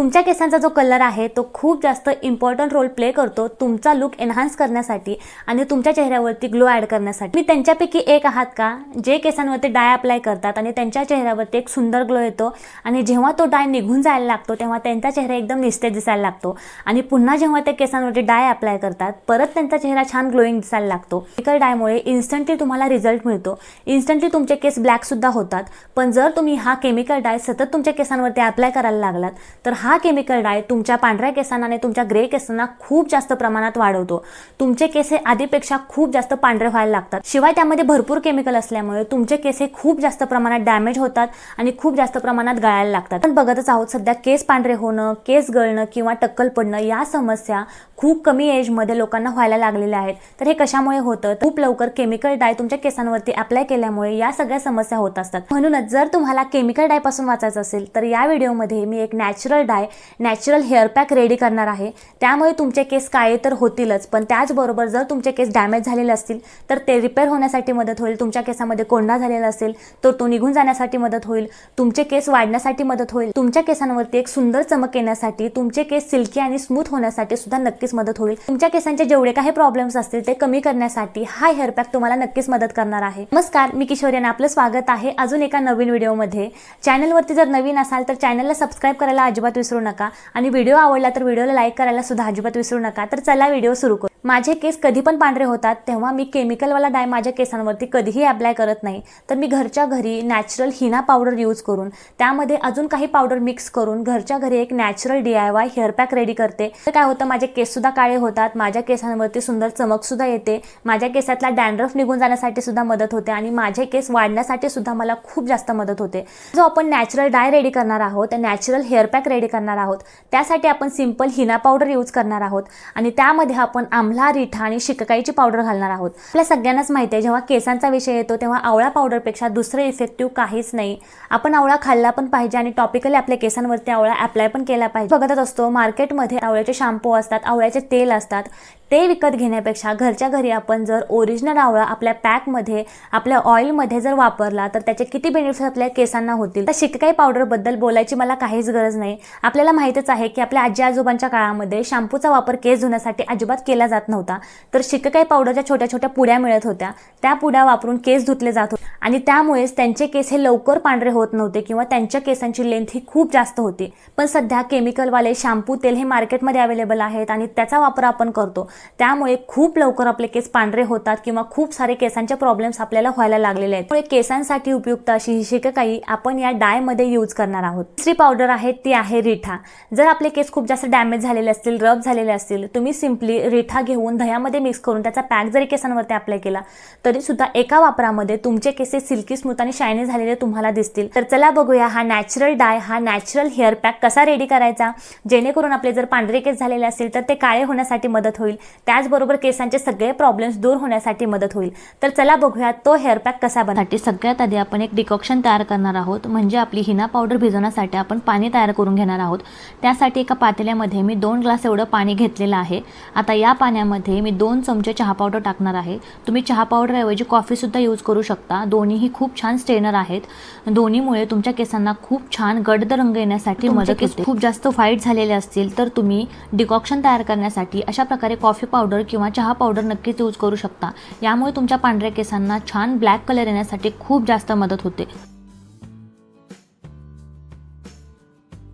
तुमच्या केसांचा जो कलर आहे तो खूप जास्त इम्पॉर्टंट रोल प्ले करतो तुमचा लुक एन्हान्स करण्यासाठी आणि तुमच्या चेहऱ्यावरती ग्लो ॲड करण्यासाठी. मी त्यांच्यापैकी एक आहात का जे केसांवरती डाय अप्लाय करतात आणि त्यांच्या चेहऱ्यावरती एक सुंदर ग्लो येतो आणि जेव्हा तो डाय निघून जायला लागतो तेव्हा त्यांचा चेहरा एकदम निस्तेज दिसायला लागतो आणि पुन्हा जेव्हा ते केसांवरती डाय अप्लाय करतात परत त्यांचा चेहरा छान ग्लोईंग दिसायला लागतो. केमिकल डायमुळे इन्स्टंटली तुम्हाला रिझल्ट मिळतो. इन्स्टंटली तुमचे केस ब्लॅकसुद्धा होतात. पण जर तुम्ही हा केमिकल डाय सतत तुमच्या केसांवरती अप्लाय करायला लागलात तर हा हा केमिकल डाय तुमच्या पांढऱ्या केसांना आणि तुमच्या ग्रे केसांना खूप जास्त प्रमाणात वाढवतो. तुमचे केस हे आधीपेक्षा खूप जास्त पांढरे व्हायला लागतात. शिवाय त्यामध्ये भरपूर केमिकल असल्यामुळे तुमचे केस हे खूप जास्त प्रमाणात डॅमेज होतात आणि खूप जास्त प्रमाणात गळायला लागतात. पण बघतच आहोत सध्या केस पांढरे होणं केस गळणं किंवा टक्कल पडणं या समस्या खूप कमी एजमध्ये लोकांना व्हायला लागलेल्या आहेत. तर हे कशामुळे होतं? खूप लवकर केमिकल डाय तुमच्या केसांवरती अप्लाय केल्यामुळे या सगळ्या समस्या होत असतात. म्हणूनच जर तुम्हाला केमिकल डायपासून वाचायचं असेल तर या व्हिडिओमध्ये मी एक natural dye natural hair pack ready करणार आहे. त्यामुळे तुमचे केस काळे तर होतीलच पण त्याचबरोबर जर तुमचे केस डॅमेज झालेले असतील तर ते रिपेअर होण्यासाठी मदत होईल. तुमच्या केसामध्ये कोंडा झालेला असेल तर तो निघून जाण्यासाठी मदत होईल. तुमचे केस वाढण्यासाठी मदत होईल. तुमच्या केसांवरती एक सुंदर चमक येण्यासाठी तुमचे केस सिल्की आणि स्मूथ होण्यासाठी सुद्धा नक्कीच मदत होईल. तुमच्या केसांचे जेवढे काही प्रॉब्लेम्स असतील ते कमी करण्यासाठी हा हेअर पॅक तुम्हाला नक्कीच मदत करणार आहे. नमस्कार मी किशोरी आणि आपलं स्वागत आहे अजून एका नवीन व्हिडिओमध्ये चॅनलवरती जर नवीन असाल तर चॅनलला सबस्क्राईब करायला अजिबात विसरू नका. आणि व्हिडिओ आवडला तर व्हिडिओला लाईक करायला सुद्धा अजिबात विसरू नका. तर चला व्हिडिओ सुरू करू. माझे केस कधी पण पांढरे होतात तेव्हा मी केमिकलवाला डाय माझ्या केसांवरती कधीही अप्लाय करत नाही. तर मी घरच्या घरी नॅचरल हिना पावडर यूज करून त्यामध्ये अजून काही पावडर मिक्स करून घरच्या घरी एक natural D I Y hair pack ready करते. तर काय होतं माझे केससुद्धा काळे होतात माझ्या केसांवरती सुंदर चमकसुद्धा येते माझ्या केसातला डॅन्ड्रफ निघून जाण्यासाठी सुद्धा मदत होते आणि माझे केस वाढण्यासाठी सुद्धा मला खूप जास्त मदत होते. जो आपण नॅचरल डाय रेडी करणार आहोत नॅचरल हेअर पॅक रेडी करणार आहोत त्यासाठी आपण सिंपल हिना पावडर यूज करणार आहोत आणि त्यामध्ये आपण आमला रिठा आणि शिककाईची पावडर घालणार आहोत. आपल्या सगळ्यांनाच माहिती आहे जेव्हा केसांचा विषय येतो तेव्हा आवळा पावडरपेक्षा दुसरं इफेक्टिव्ह काहीच नाही. आपण आवळा खाल्ला पण पाहिजे आणि टॉपिकली आपल्या केसांवरती आवळा अप्लाय पण केला पाहिजे. बघतच असतो मार्केटमध्ये आवळ्याचे शॅम्पू असतात आवळ्याचे तेल असतात. ते विकत घेण्यापेक्षा घरच्या घरी आपण जर ओरिजिनल आवळा आपल्या पॅकमध्ये आपल्या ऑइलमध्ये जर वापरला तर त्याचे किती बेनिफिट्स आपल्या केसांना होतील? तर शिककाई पावडरबद्दल बोलायची मला काहीच गरज नाही. आपल्याला माहीतच आहे की आपल्या आजी आजोबांच्या काळामध्ये शॅम्पूचा वापर केस धुण्यासाठी अजिबात केला जात नव्हता. तर शिककाई पावडरच्या छोट्या छोट्या पुड्या मिळत होत्या त्या पुड्या वापरून केस धुतले जात होते. आणि त्यामुळेच त्यांचे केस हे लवकर पांढरे होत नव्हते किंवा त्यांच्या केसांची लेंथ ही खूप जास्त होती. पण सध्या केमिकलवाले शॅम्पू तेल हे मार्केटमध्ये अवेलेबल आहेत आणि त्याचा वापर आपण करतो. त्यामुळे खूप लवकर आपले केस पांढरे होतात किंवा खूप सारे केसांचे प्रॉब्लेम्स आपल्याला व्हायला लागलेले आहेत. त्यामुळे केसांसाठी उपयुक्त अशी ही शिककाई आपण या डायमध्ये यूज करणार आहोत. दुसरी पावडर आहे ती आहे रिठा. जर आपले केस खूप जास्त डॅमेज झालेले असतील रब झालेले असतील तुम्ही सिम्पली रिठा घेऊन दह्यामध्ये मिक्स करून त्याचा पॅक जरी केसांवरती अप्लाय केला तरी सुद्धा एका वापरामध्ये तुमचे केस सिल्की स्मूथ आणि शायनी झालेले तुम्हाला दिसतील. तर चला बघूया हा नॅचरल डाय हा नॅचरल हेअर पॅक कसा रेडी करायचा? जेणेकरून आपले जर पांढरे केस झालेले असतील तर ते काळे होण्यासाठी मदत होईल. त्याचबरोबर केसांचे सगळे प्रॉब्लेम्स दूर होण्यासाठी मदत होईल. तर चला बघूया तो हेअर पॅक कसा बनसाठी सगळ्यात आधी आपण एक डिकॉक्शन तयार करणार आहोत. म्हणजे आपली हिना पावडर भिजवण्यासाठी आपण पाणी तयार करून घेणार आहोत. त्यासाठी एका पातेल्यामध्ये मी दोन ग्लास एवढं पाणी घेतलेलं आहे. आता या पाण्यामध्ये मी दोन चमचे चहा पावडर टाकणार आहे. तुम्ही चहा पावडरऐवजी कॉफीसुद्धा यूज करू शकता. दोन्हीही खूप छान स्ट्रेनर आहेत. दोन्हीमुळे तुमच्या केसांना खूप छान गडद रंग येण्यासाठी मदत खूप जास्त व्हाईट झालेले असतील तर तुम्ही डिकॉक्शन तयार करण्यासाठी अशा प्रकारे कॉफी पावडर किंवा चहा पावडर नक्कीच यूज करू शकता. यामुळे तुमच्या पांढऱ्या केसांना छान ब्लॅक कलर येण्यासाठी खूप जास्त मदत होते.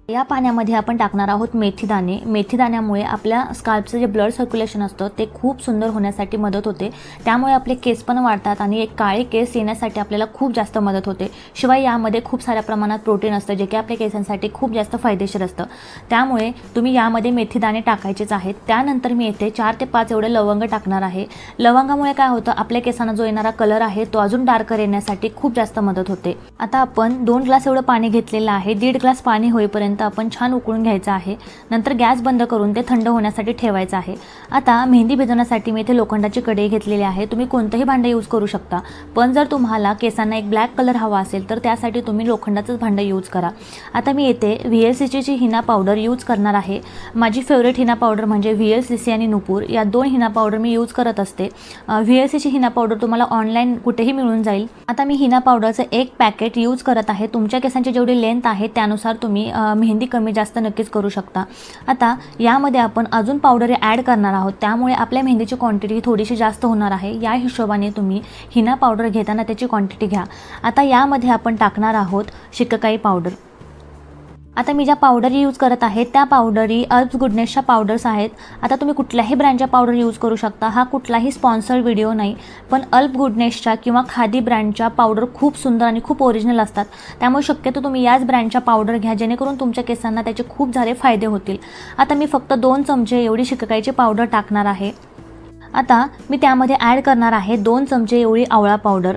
या पाण्यामध्ये आपण टाकणार आहोत मेथीदाणे मेथीदाण्यामुळे आपल्या स्काल्पचं जे ब्लड सर्क्युलेशन असतं ते खूप सुंदर होण्यासाठी मदत होते. त्यामुळे आपले केस पण वाढतात आणि एक काळे केस येण्यासाठी आपल्याला खूप जास्त मदत होते. शिवाय यामध्ये खूप साऱ्या प्रमाणात प्रोटीन असतं जे की आपल्या केसांसाठी खूप जास्त फायदेशीर असतं. त्यामुळे तुम्ही यामध्ये मेथीदाणे टाकायचेच आहेत. त्यानंतर मी येथे चार ते पाच एवढे लवंग टाकणार आहे. लवंगामुळे काय होतं आपल्या केसांना जो येणारा कलर आहे तो अजून डार्कर येण्यासाठी खूप जास्त मदत होते. आता आपण दोन ग्लास एवढं पाणी घेतलेलं आहे. दीड ग्लास पाणी होईपर्यंत आपण छान उकळून घ्यायचं आहे नंतर गॅस बंद करून ते थंड होण्यासाठी ठेवायचं आहे. आता मेहंदी भिजवण्यासाठी मी इथे लोखंडाची कढई घेतलेली आहे. तुम्ही कोणतंही भांडं यूज करू शकता. पण जर तुम्हाला केसांना एक ब्लॅक कलर हवा असेल तर त्यासाठी तुम्ही लोखंडाचंच भांडं यूज करा. आता मी येथे व्ही एल सी ची हिना पावडर यूज करणार आहे. माझी फेवरेट हिना पावडर म्हणजे व्ही एल सी सी आणि नुपूर. या दोन हिना पावडर मी यूज करत असते. व्ही एल सीची हिना पावडर तुम्हाला ऑनलाईन कुठेही मिळून जाईल. आता मी हिना पावडरचं एक पॅकेट यूज करत आहे. तुमच्या केसांची जेवढी लेंथ आहे त्यानुसार तुम्ही मेहंदी कमी जास्त नक्कीच करू शकता. आता यामध्ये आपण अजून पावडर ॲड करणार आहोत. त्यामुळे आपल्या मेहंदीची क्वांटिटी थोडीशी जास्त होणार आहे. या हिशोबाने तुम्ही हिना पावडर घेताना त्याची क्वांटिटी घ्या. आता यामध्ये आपण टाकणार आहोत शिककाई पावडर आता मी ज्या पावडरी यूज करत आहे त्या पावडरी अर्ब्स गुडनेसच्या पावडर्स आहेत. आता तुम्ही कुठल्याही ब्रँडच्या पावडर यूज करू शकता. हा कुठलाही स्पॉन्सर्ड व्हिडिओ नाही. पण अल्प गुडनेसच्या किंवा खादी ब्रँडच्या पावडर खूप सुंदर आणि खूप ओरिजिनल असतात. त्यामुळे शक्यतो तुम्ही याच ब्रँडच्या पावडर घ्या जेणेकरून तुमच्या केसांना त्याचे खूप सारे फायदे होतील. आता मी फक्त दोन चमचे एवढी शिककाईची पावडर टाकणार आहे. आता मी त्यामध्ये ॲड करणार आहे दोन चमचे एवढी आवळा पावडर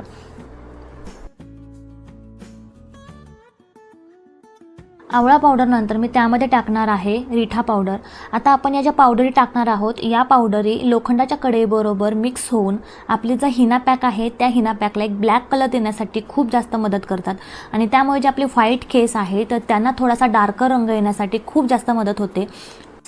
आवळा पावडरनंतर मी त्यामध्ये टाकणार आहे रिठा पावडर आता आपण या ज्या पावडरी टाकणार आहोत या पावडरी लोखंडाच्या कढईबरोबर मिक्स होऊन आपली जो हिना पॅक आहे त्या हिना पॅकला एक ब्लॅक कलर देण्यासाठी खूप जास्त मदत करतात. आणि त्यामुळे जे आपले व्हाईट केस आहे तर त्यांना थोडासा डार्कर रंग येण्यासाठी खूप जास्त मदत होते.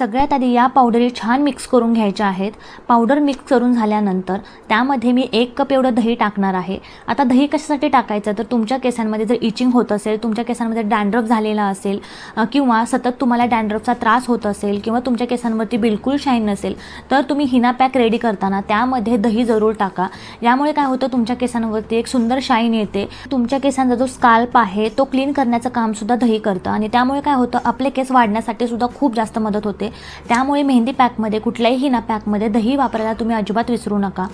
सगळ्यात आधी या पावडरी छान मिक्स करून घ्यायच्या आहेत. पावडर मिक्स करून झाल्यानंतर त्यामध्ये मी एक कप एवढं दही टाकणार आहे. आता दही कशासाठी टाकायचं? तर तुमच्या केसांमध्ये जर इचिंग होत असेल तुमच्या केसांमध्ये डॅन्ड्रफ झालेला असेल किंवा सतत तुम्हाला डॅन्ड्रफचा त्रास होत असेल किंवा तुमच्या केसांवरती बिलकुल शाईन नसेल तर तुम्ही हिना पॅक रेडी करताना त्यामध्ये दही जरूर टाका. यामुळे काय होतं? तुमच्या केसांवरती एक सुंदर शाईन येते. तुमच्या केसांचा जो स्काल्प आहे तो क्लीन करण्याचं कामसुद्धा दही करतं. आणि त्यामुळे काय होतं? आपले केस वाढण्यासाठी सुद्धा खूप जास्त मदत होते. त्यामुळे मेहंदी पॅकमध्ये कुठल्याही हिना पॅकमध्ये दही वापरायला तुम्ही अजिबात विसरू नका.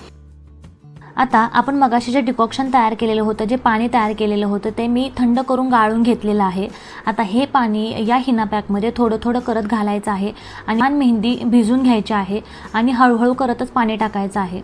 आता आपण मगाशी जे डिकॉक्शन तयार केलेलं होतं जे पाणी तयार केलेलं होतं ते मी थंड करून गाळून घेतलेलं आहे. आता हे पाणी या हिना पॅकमध्ये थोडं थोडं करत घालायचं आहे आणि मेहंदी भिजून घ्यायची आहे आणि हळूहळू करतच पाणी टाकायचं आहे.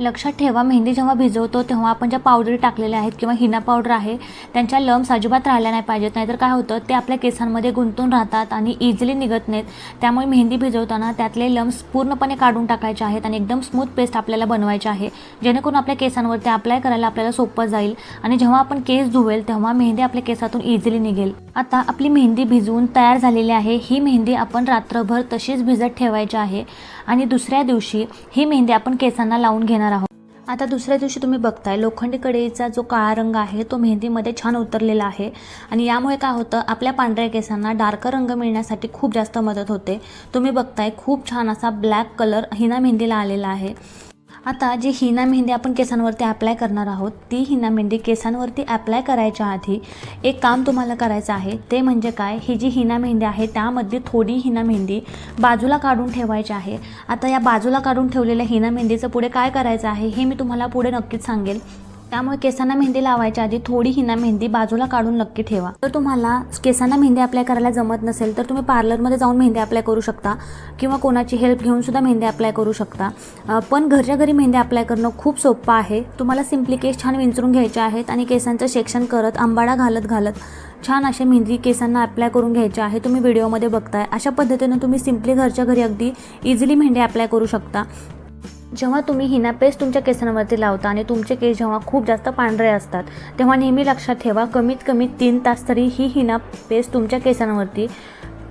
लक्षात ठेवा मेहंदी जेव्हा भिजवतो तेव्हा आपण ज्या पावडरी टाकलेल्या आहेत किंवा हिना पावडर आहे त्यांच्या लम्स अजिबात राहिल्या नाही पाहिजेत. नाहीतर काय होतं ते आपल्या केसांमध्ये गुंतून राहतात आणि इझिली निघत नाहीत. त्यामुळे मेहंदी भिजवताना त्यातले लम्स पूर्णपणे काढून टाकायचे आहेत आणि एकदम स्मूथ पेस्ट आपल्याला बनवायची आहे. जेणेकरून आपल्या केसांवरती अप्लाय करायला आपल्याला सोपं जाईल आणि जेव्हा आपण केस धुवेल तेव्हा मेहंदी आपल्या केसातून इझिली निघेल. आता आपली मेहंदी भिजवून तयार झालेली आहे. ही मेहंदी आपण रात्रभर तशीच भिजत ठेवायची आहे. आणि दुसऱ्या दिवशी ही मेहंदी आपण केसांना लावून घेणार आहोत. आता दुसऱ्या दिवशी तुम्ही बघताय लोखंडी कढईचा जो काळा रंग आहे तो मेहंदीमध्ये छान उतरलेला आहे. आणि यामुळे काय होतं आपल्या पांढऱ्या केसांना डार्क रंग मिळण्यासाठी खूप जास्त मदत होते. तुम्ही बघताय खूप छान असा ब्लॅक कलर हिना मेहंदीला आलेला आहे. आता जी हिना मेहंदी आपण केसांवरती अप्लाय करणार आहोत ती हिना मेहंदी केसांवरती अप्लाय करायच्या आधी एक काम तुम्हाला करायचं आहे ते म्हणजे काय? ही जी हिना मेहंदी आहे त्यामध्ये थोडी हिना मेहंदी बाजूला काढून ठेवायची आहे. आता या बाजूला काढून ठेवलेल्या हिना मेहंदीचं पुढे काय करायचं आहे हे मी तुम्हाला पुढे नक्कीच सांगेल. त्यामुळे केसांना मेहंदी लावायच्या आधी थोडी हिना मेहंदी बाजूला काढून नक्की ठेवा. तर तुम्हाला केसांना मेहंदी अप्लाय करायला जमत नसेल तर तुम्ही पार्लरमध्ये जाऊन मेहंदी अप्लाय करू शकता किंवा कोणाची हेल्प घेऊन सुद्धा मेहंदी अप्लाय करू शकता. पण घरच्या घरी मेहंदी अप्लाय करणं खूप सोपं आहे. तुम्हाला सिम्पली केस छान विंचरून घ्यायचे आहेत आणि केसांचं सेक्शन करत आंबाडा घालत घालत छान असे मेहंदी केसांना अप्लाय करून घ्यायचे आहे. तुम्ही व्हिडिओमध्ये बघताय. अशा पद्धतीनं तुम्ही सिम्पली घरच्या घरी अगदी इझिली मेहंदी अप्लाय करू शकता. जेव्हा तुम्ही हिना पेस्ट तुमच्या केसांवरती लावता आणि तुमचे केस जेव्हा खूप जास्त पांढरे असतात तेव्हा नेहमी लक्षात ठेवा कमीत कमी तीन तास तरी ही हिना पेस्ट तुमच्या केसांवरती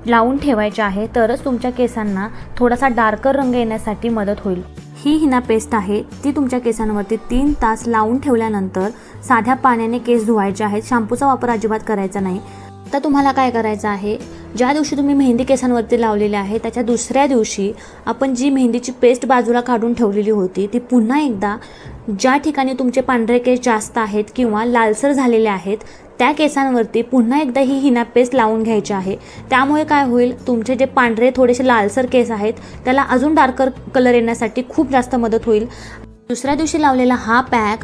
लावून ठेवायची आहे तरच तुमच्या केसांना थोडासा डार्कर रंग येण्यासाठी मदत होईल. ही हिना पेस्ट आहे ती तुमच्या केसांवरती तीन तास लावून ठेवल्यानंतर साध्या पाण्याने केस धुवायचे आहेत. शॅम्पूचा वापर अजिबात करायचा नाही. आता तुम्हाला काय करायचं आहे? ज्या दिवशी तुम्ही मेहंदी केसांवरती लावलेली आहे त्याच्या दुसऱ्या दिवशी आपण जी मेहंदीची पेस्ट बाजूला काढून ठेवलेली होती ती पुन्हा एकदा ज्या ठिकाणी तुमचे पांढरे केस जास्त आहेत किंवा लालसर झालेले आहेत त्या केसांवरती पुन्हा एकदा ही हिना पेस्ट लावून घ्यायची आहे. त्यामुळे काय होईल तुमचे जे पांढरे थोडेसे लालसर केस आहेत त्याला अजून डार्कर कलर येण्यासाठी खूप जास्त मदत होईल. दुसऱ्या दिवशी लावलेला हा पॅक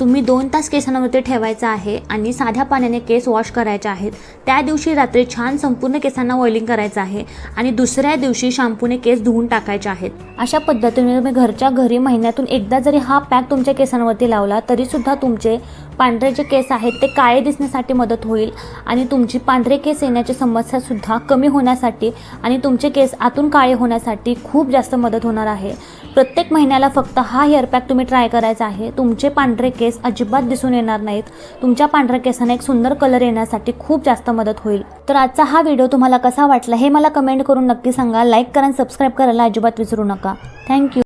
तुम्ही दोन तास केसांवरती ठेवायचा आहे आणि साध्या पाण्याने केस वॉश करायचे आहेत. त्या दिवशी रात्री छान संपूर्ण केसांना ऑइलिंग करायचं आहे आणि दुसऱ्या दिवशी शॅम्पूने केस धुवून टाकायचे आहेत. अशा पद्धतीने तुम्ही घरच्या घरी महिन्यातून एकदा जरी हा पॅक तुमच्या केसांवरती लावला तरीसुद्धा तुमचे पांढरे जे केस आहेत ते काळे दिसण्यासाठी मदत होईल आणि तुमची पांढरे केस येण्याची समस्यासुद्धा कमी होण्यासाठी आणि तुमचे केस आतून काळे होण्यासाठी खूप जास्त मदत होणार आहे. प्रत्येक महिन्याला फक्त हा हेअर पॅक तुम्ही ट्राय करायचा आहे. तुमचे पांढरे केस अजिबात दिसून येणार नाहीत. तुमच्या पांढऱ्या केसांना एक सुंदर कलर येण्यासाठी खूप जास्त मदत होईल. तर आजचा हा व्हिडिओ तुम्हाला कसा वाटला हे मला कमेंट करून नक्की सांगा. लाईक करा आणि सबस्क्राईब करायला अजिबात विसरू नका. थँक्यू